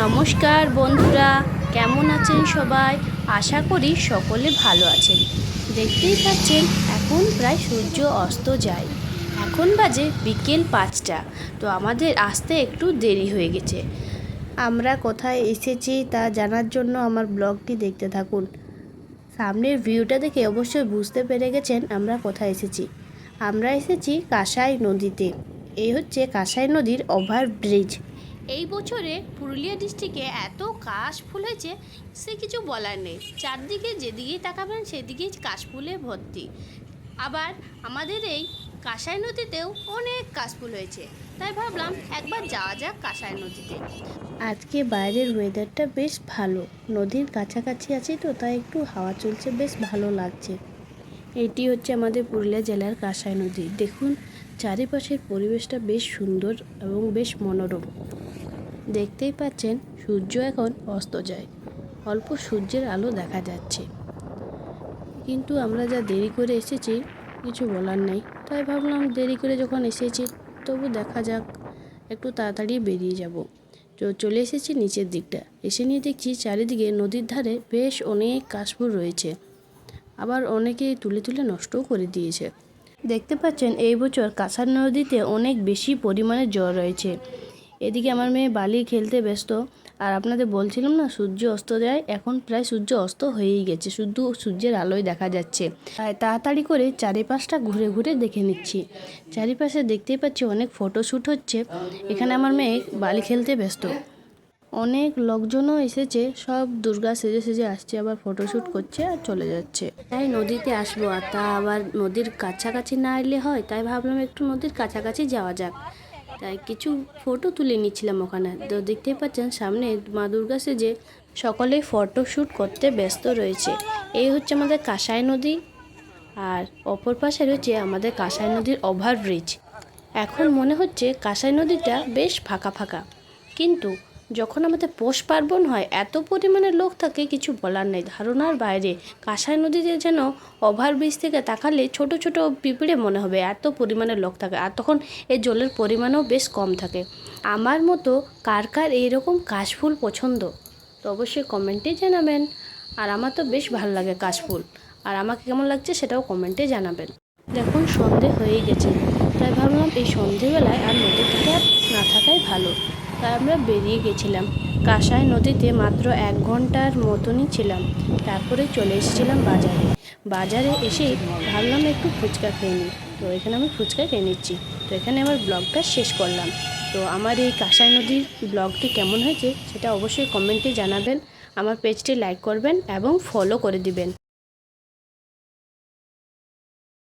নমস্কার বন্ধুরা, কেমন আছেন সবাই? আশা করি সকলে ভালো আছেন। দেখতেই পাচ্ছেন, এখন প্রায় সূর্য অস্ত যায়। এখন বাজে বিকেল পাঁচটা, তো আমাদের আসতে একটু দেরি হয়ে গেছে। আমরা কোথায় এসেছি তা জানার জন্য আমার ব্লগটি দেখতে থাকুন। সামনের ভিউটা দেখে অবশ্যই বুঝতে পেরে গেছেন আমরা কোথায় এসেছি। আমরা এসেছি কাঁসাই নদীতে। এই হচ্ছে কাঁসাই নদীর ওভার ব্রিজ এই বছরে পুরুলিয়া ডিস্ট্রিক্টে এত কাশ ফুল হয়েছে, সে কিছু বলার নেই। চারদিকে যেদিকেই তাকাবেন, সেদিকেই কাশফুলে ভর্তি। আবার আমাদের এই কাঁসাই নদীতেও অনেক কাশফুল হয়েছে। তাই ভাবলাম একবার যাওয়া যাক কাঁসাই নদীতে। আজকে বাইরের ওয়েদারটা বেশ ভালো। নদীর কাছাকাছি আছি তো, তাই একটু হাওয়া চলছে, বেশ ভালো লাগছে। এটি হচ্ছে আমাদের পুরুলিয়া জেলার কাঁসাই নদী। দেখুন, চারিপাশের পরিবেশটা বেশ সুন্দর এবং বেশ মনোরম। দেখতেই পাচ্ছেন সূর্য এখন অস্ত যায়। অল্প সূর্যের আলো দেখা যাচ্ছে। কিন্তু আমরা যা দেরি করে এসেছি, কিছু বলার নেই। তাই ভাবলাম দেরি করে যখন এসেছি, তবু দেখা যাক, একটু তাড়াতাড়ি বেরিয়ে যাব। তো চলে এসেছি নিচের দিকটা। এসে নিয়ে দেখছি চারিদিকে নদীর ধারে বেশ অনেক কাশফুল রয়েছে। আবার অনেকেই তুলে তুলে নষ্টও করে দিয়েছে। দেখতে পাচ্ছেন, এই বছর কাঁসার নদীতে অনেক বেশি পরিমাণে জল রয়েছে। এদিকে আমার মেয়ে বালি খেলতে ব্যস্ত। আর আপনাদের বলছিলাম না, সূর্য অস্ত যায়। এখন প্রায় সূর্য অস্ত হয়েই গেছে। শুধু সূর্যের আলোয় দেখা যাচ্ছে। তাই তাড়াতাড়ি করে চারিপাশটা ঘুরে ঘুরে দেখে নিচ্ছি। চারিপাশে দেখতেই পাচ্ছি অনেক ফটোশ্যুট হচ্ছে। এখানে আমার মেয়ে বালি খেলতে ব্যস্ত। অনেক লোকজনও এসেছে। সব দুর্গা সেজে সেজে আসছে, আবার ফটোশ্যুট করছে আর চলে যাচ্ছে। তাই নদীতে আসব। আর তা আবার নদীর কাছাকাছি না এলে হয়। তাই ভাবলাম একটু নদীর কাছাকাছি যাওয়া যাক। তাই কিছু ফটো তুলে নিচ্ছিলাম ওখানে। তো দেখতেই পাচ্ছেন সামনে মা দুর্গা সেজে সকলে ফটোশ্যুট করতে ব্যস্ত রয়েছে। এই হচ্ছে আমাদের কাঁসাই নদী আর অপর পাশে রয়েছে আমাদের কাঁসাই নদীর ওভারব্রিজ এখন মনে হচ্ছে কাঁসাই নদীটা বেশ ফাঁকা ফাঁকা। কিন্তু যখন আমাদের পৌষ পার্বণ হয়, এত পরিমাণে লোক থাকে, কিছু বলার নেই। ধারণার বাইরে কাঁসাই নদীতে যেন ওভার ব্রিজ থেকে তাকালে ছোট ছোট পিঁপড়ে মনে হবে, এত পরিমাণে লোক থাকে। আর তখন এই জলের পরিমাণও বেশ কম থাকে। আমার মতো কার কার এইরকম কাশফুল পছন্দ? তো অবশ্যই কমেন্টে জানাবেন। আর আমার তো বেশ ভালো লাগে কাশফুল। আর আমাকে কেমন লাগছে সেটাও কমেন্টে জানাবেন। দেখুন, সন্ধে হয়ে গেছে। তাই ভাবলাম এই সন্ধেবেলায় আর ধারে না থাকাই ভালো। তাই আমরা বেরিয়ে গেছিলাম। কাঁসাই নদীতে মাত্র এক ঘণ্টার মতনই ছিলাম। তারপরে চলে এসেছিলাম বাজারে। বাজারে এসে ভাবলাম একটু ফুচকা খেয়ে নিই। তো এখানে আমি ফুচকা খেয়ে নিচ্ছি। তো এখানে আমার ব্লগটা শেষ করলাম। তো আমার এই কাঁসাই নদীর ব্লগটি কেমন হয়েছে সেটা অবশ্যই কমেন্টে জানাবেন। আমার পেজটি লাইক করবেন এবং ফলো করে দিবেন।